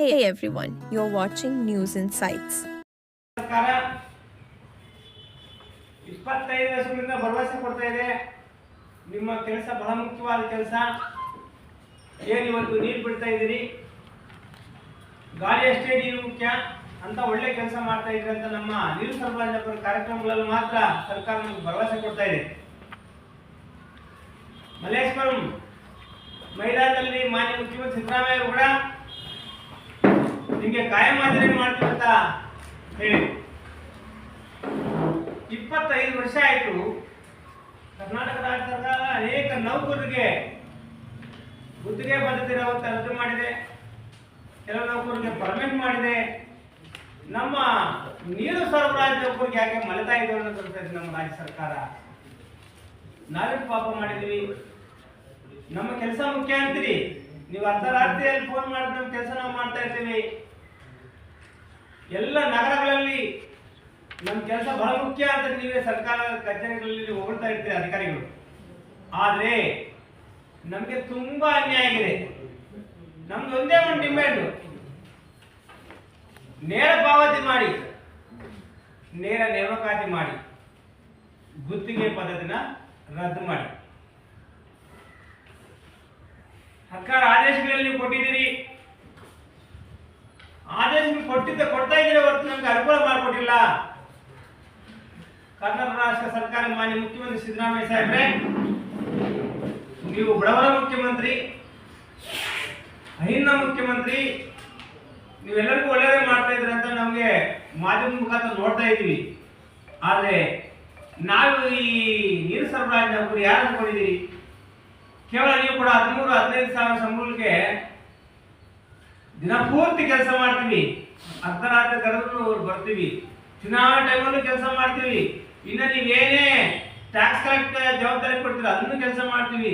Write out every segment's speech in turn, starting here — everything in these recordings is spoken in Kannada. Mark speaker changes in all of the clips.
Speaker 1: Hey everyone, you're watching News Insights.
Speaker 2: ಸರ್ಕಾರ ಇಪ್ಪತ್ತೈದು ವರ್ಷಗಳಿಂದ ಭರವಸೆ ಕೊಡ್ತಾ ಇದೆ. ನಿಮ್ಮ ಕೆಲಸ ಬಹಳ ಮುಖ್ಯವಾದ ಕೆಲಸ. ಏನು ಇವತ್ತು ನೀರು ಬಿಡ್ತಾ ಇದ್ದೀರಿ? ಗಾಳಿ ಅಷ್ಟೇ ನೀರು ಮುಖ್ಯ ಅಂತ ಒಳ್ಳೆ ಕೆಲಸ ಮಾಡ್ತಾ ಇದ್ರಿ ಅಂತ ನಮ್ಮ ನೀರು ಸರಬರಾಜು ಕಾರ್ಯಕ್ರಮಗಳಲ್ಲಿ ಮಾತ್ರ ಸರ್ಕಾರ ನಮಗೆ ಭರವಸೆ ಕೊಡ್ತಾ ಇದೆ. ಮಲ್ಲೇಶ್ವರಂ ಮೈದಾನದಲ್ಲಿ ಮಾನ್ಯ ಮುಖ್ಯಮಂತ್ರಿ ಸಿದ್ದರಾಮಯ್ಯ ಕೂಡ ನಿಮಗೆ ಕಾಯಂ ಮಾದರಿ ಮಾಡ್ತೀವಿ ಅಂತ ಹೇಳಿ. ಇಪ್ಪತ್ತೈದು ವರ್ಷ ಆಯಿತು ಕರ್ನಾಟಕ ರಾಜ್ಯ ಸರ್ಕಾರ ಅನೇಕ ನೌಕರರಿಗೆ ಗುತ್ತಿಗೆ ಪದ್ಧತಿ ಅವತ್ತು ರದ್ದು ಮಾಡಿದೆ. ಕೆಲವು ನೌಕರರಿಗೆ ಪರ್ಮೆಂಟ್ ಮಾಡಿದೆ. ನಮ್ಮ ನೀರು ಸರಬರಾಜು ನೌಕರಿಗೆ ಯಾಕೆ ಮಲತಾ ಇದೆ ಅನ್ನೋದು ನಮ್ಮ ರಾಜ್ಯ ಸರ್ಕಾರ? ನಾವೇನು ಪಾಪ ಮಾಡಿದೀವಿ? ನಮ್ಮ ಕೆಲಸ ಮುಖ್ಯ ಅಂತೀರಿ. ನೀವು ಅರ್ಧ ರಾತ್ರಿಯಲ್ಲಿ ಫೋನ್ ಮಾಡಿದ್ರೆ ಮಾಡ್ತಾ ಇರ್ತೀವಿ ಎಲ್ಲ ನಗರಗಳಲ್ಲಿ ನಮ್ಮ ಕೆಲಸ ಬಹಳ ಮುಖ್ಯ ಅಂತ ನೀವೇ ಸರ್ಕಾರದ ಕಚೇರಿಗಳಲ್ಲಿ ಹೊಗಳ್ತಾ ಇರ್ತೀರಿ ಅಧಿಕಾರಿಗಳು. ಆದರೆ ನಮಗೆ ತುಂಬಾ ಅನ್ಯಾಯ ಆಗಿದೆ. ನಮ್ದು ಒಂದೇ ಒಂದು ಡಿಮ್ಯಾಂಡ್ ನೇರ ಪಾವತಿ ಮಾಡಿ, ನೇರ ನೇಮಕಾತಿ ಮಾಡಿ, ಗುತ್ತಿಗೆ ಪದ್ಧತಿನ ರದ್ದು ಮಾಡಿ. ಸರ್ಕಾರ ಆದೇಶಗಳಲ್ಲಿ ಕೊಟ್ಟಿದ್ದೀರಿ. ಆದೇಶ ಕೊಟ್ಟಿದ್ದೆ ಕೊಡ್ತಾ ಇದ್ದೀರಿ ಹೊರತು ನಮ್ಗೆ ಅನುಕೂಲ ಮಾಡಿಕೊಟ್ಟಿಲ್ಲ. ಕರ್ನಾಟಕ ರಾಷ್ಟ್ರ ಸರ್ಕಾರ ಮಾನ್ಯ ಮುಖ್ಯಮಂತ್ರಿ ಸಿದ್ದರಾಮಯ್ಯ ಸಾಹೇಬ್ರೆ, ನೀವು ಬಡವರ ಮುಖ್ಯಮಂತ್ರಿ, ಅಹಿಂದ ಮುಖ್ಯಮಂತ್ರಿ, ನೀವೆಲ್ಲರಿಗೂ ಒಳ್ಳೆಯದೇ ಮಾಡ್ತಾ ಇದ್ರಿ ಅಂತ ನಮಗೆ ಮಾಧ್ಯಮ ಮುಖಾಂತರ ನೋಡ್ತಾ ಇದ್ದೀವಿ. ಆದರೆ ನಾವು ಈ ನೀರು ಸರಬರಾಜು ನೌಕರಿ ಯಾರು ಅನ್ಕೊಂಡಿದ್ದೀರಿ ಕೇವಲ ನೀವು ಕೂಡ ಹದಿಮೂರು, ಹದಿನೈದು ಸಾವಿರ ಸಂಬಳಕ್ಕೆ ದಿನ ಪೂರ್ತಿ ಕೆಲಸ ಮಾಡ್ತೀವಿ. ಅರ್ಧರಾತ್ರಿ ಕರೆದ್ರು ಬರ್ತೀವಿ. ಚುನಾವಣೆ ಟೈಮಲ್ಲೂ ಕೆಲಸ ಮಾಡ್ತೀವಿ. ಇನ್ನು ನೀವೇನೇ ಟ್ಯಾಕ್ಸ್ ಕಲೆಕ್ಟ್ ಜವಾಬ್ದಾರಿ ಕೊಡ್ತೀರ ಅದನ್ನು ಕೆಲಸ ಮಾಡ್ತೀವಿ.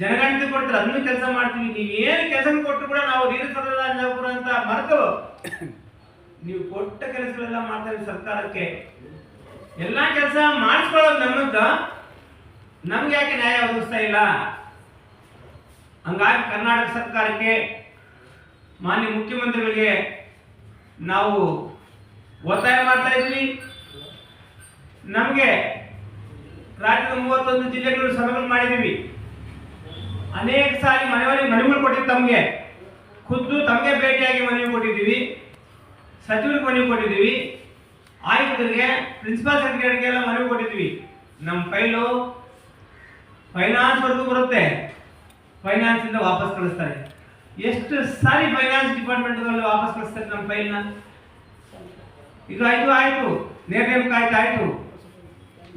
Speaker 2: ಜನಗಣತಿ ಕೊಡ್ತೀರ ಅದನ್ನು ಕೆಲಸ ಮಾಡ್ತೀವಿ. ನೀವು ಏನು ಕೆಲಸ ಕೊಟ್ಟರು ಕೂಡ ನಾವು ನೀರು ಅಂತ ಮರೆತು ನೀವು ಕೊಟ್ಟ ಕೆಲಸಗಳೆಲ್ಲ ಮಾಡ್ತೀವಿ ಸರ್ಕಾರಕ್ಕೆ. ಎಲ್ಲ ಕೆಲಸ ಮಾಡಿಸ್ಕೊಳ್ಳೋದು ನಮ್ಮಂತ ನಮ್ಗೆ ಯಾಕೆ ನ್ಯಾಯ ಒದಗಿಸ್ತಾ ಇಲ್ಲ? ಹಂಗಾಗಿ ಕರ್ನಾಟಕ ಸರ್ಕಾರಕ್ಕೆ ಮಾನ್ಯ ಮುಖ್ಯಮಂತ್ರಿಗಳಿಗೆ ನಾವು ಒತ್ತಾಯ ಮಾಡ್ತಾ ಇದ್ವಿ. ನಮಗೆ ರಾಜ್ಯದ ಮೂವತ್ತೊಂದು ಜಿಲ್ಲೆಗಳು ಸಭೆಗಳು ಮಾಡಿದ್ದೀವಿ. ಅನೇಕ ಸಾರಿ ಮನವಿ ಮನವಿಗಳು ಕೊಟ್ಟಿದ್ದು ತಮಗೆ. ಖುದ್ದು ತಮಗೆ ಭೇಟಿಯಾಗಿ ಮನವಿ ಕೊಟ್ಟಿದ್ದೀವಿ. ಸಚಿವರಿಗೆ ಮನವಿ ಕೊಟ್ಟಿದ್ದೀವಿ. ಆಯುಕ್ತರಿಗೆ, ಪ್ರಿನ್ಸಿಪಾಲ್ ಸೆಕ್ರೆಟರಿಗೆ ಎಲ್ಲ ಮನವಿ ಕೊಟ್ಟಿದ್ದೀವಿ. ನಮ್ಮ ಫೈಲು ಫೈನಾನ್ಸ್ವರೆಗೂ ಬರುತ್ತೆ. ಫೈನಾನ್ಸಿಂದ ವಾಪಸ್ ಕಳಿಸ್ತಾರೆ. ಎಷ್ಟು ಸಾರಿ ಫೈನಾನ್ಸ್ ಡಿಪಾರ್ಟ್ಮೆಂಟ್ ವಾಪಸ್ ಕಳಿಸ್ತಾರೆ ನಮ್ಮ ಫೈಲ್ನ ಇದು ಆಯ್ತು ಆಯ್ತು. ನೇರ ನೇಮಕಾತಿ ಆಯ್ತು.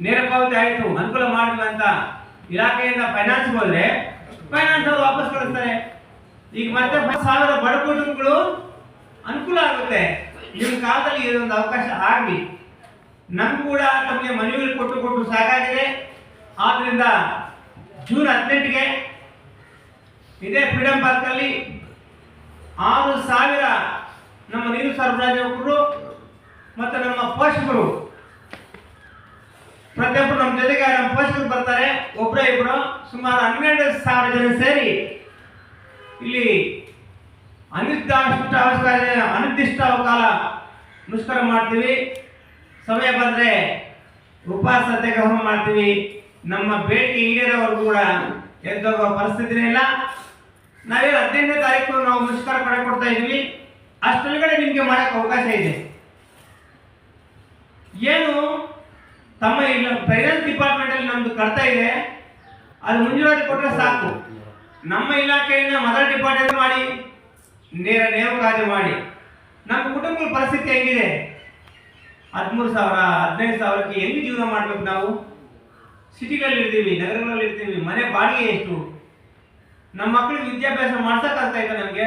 Speaker 2: ನೇರ ಪಾವತಿ ಆಯ್ತು. ಅನುಕೂಲ ಮಾಡಿಲ್ಲ ಅಂತ ಇಲಾಖೆಯಿಂದ ಫೈನಾನ್ಸ್ ಹೋದ್ರೆ ಫೈನಾನ್ಸ್ ಅವರು ವಾಪಸ್ ಕಳಿಸ್ತಾರೆ. ಈಗ ಮತ್ತೆ ಸಾವಿರ ಬಡ ಕುಟುಂಬಗಳು ಅನುಕೂಲ ಆಗುತ್ತೆ. ನಿಮ್ಮ ಕಾಲದಲ್ಲಿ ಇದೊಂದು ಅವಕಾಶ ಆಗಲಿ. ನಮ್ಗೆ ಕೂಡ ತಮಗೆ ಮನವಿಗಳು ಕೊಟ್ಟು ಕೊಟ್ಟು ಸಾಕಾಗಿದೆ. ಆದ್ರಿಂದ ಜೂನ್ ಹದಿನೆಂಟಿಗೆ ಇದೇ ಫ್ರೀಡಂ ಪಾರ್ಕಲ್ಲಿ ಆರು ಸಾವಿರ ನಮ್ಮ ನೀರು ಸರಬರಾಜು ನೌಕರರು ಮತ್ತು ನಮ್ಮ ಪೋಷಕರು, ಪ್ರತಿಯೊಬ್ಬರು ನಮ್ಮ ಜೊತೆಗೆ ನಮ್ಮ ಪೋಷಕರು ಬರ್ತಾರೆ. ಒಬ್ಬರ ಇಬ್ಬರು ಸುಮಾರು ಹನ್ನೆರಡು ಸಾವಿರ ಜನ ಸೇರಿ ಇಲ್ಲಿ ಅನಿರ್ದಿಷ್ಟ ಅನಿರ್ದಿಷ್ಟ ಕಾಲ ಮುಷ್ಕರ ಮಾಡ್ತೀವಿ. ಸಮಯ ಬಂದರೆ ಉಪವಾಸ ಸತ್ಯಾಗ್ರಹ ಮಾಡ್ತೀವಿ. ನಮ್ಮ ಬೇಡಿಕೆ ಈಡೇರೋವರೆಗೂ ಕೂಡ ಎದ್ದೋಗೋ ಪರಿಸ್ಥಿತಿನೇ ಇಲ್ಲ. ನಾವೇನು ಹದಿನೆಂಟನೇ ತಾರೀಕು ನಾವು ಮುಷ್ಕರ ಕಡೆ ಕೊಡ್ತಾ ಇದ್ದೀವಿ. ಅಷ್ಟೊಳಗಡೆ ನಿಮಗೆ ಮಾಡೋಕ್ಕೆ ಅವಕಾಶ ಇದೆ. ಏನು ತಮ್ಮ ಇಲ್ಲ ಫೈನಾನ್ಸ್ ಡಿಪಾರ್ಟ್ಮೆಂಟಲ್ಲಿ ನಮ್ದು ಕಡ್ತಾ ಇದೆ. ಅದು ಮುಂಜಾನೆ ಕೊಟ್ಟರೆ ಸಾಕು. ನಮ್ಮ ಇಲಾಖೆಯಿಂದ ಮದರ್ ಡಿಪಾರ್ಟ್ಮೆಂಟ್ ಮಾಡಿ, ನೇರ ನೇಮಕಾತಿ ಮಾಡಿ. ನಮ್ಮ ಕುಟುಂಬದ ಪರಿಸ್ಥಿತಿ ಹೆಂಗಿದೆ? ಹದಿಮೂರು ಸಾವಿರ, ಹದಿನೈದು ಸಾವಿರಕ್ಕೆ ಹೆಂಗೆ ಜೀವನ ಮಾಡ್ಬೇಕು ನಾವು? ಸಿಟಿಗಳಲ್ಲಿ ಇರ್ತೀವಿ, ನಗರಗಳಲ್ಲಿ ಇರ್ತೀವಿ, ಮನೆ ಬಾಡಿಗೆ ಎಷ್ಟು? ನಮ್ಮ ಮಕ್ಕಳಿಗೆ ವಿದ್ಯಾಭ್ಯಾಸ ಮಾಡ್ತಕ್ಕಂತ ಇದೆ ನಮಗೆ.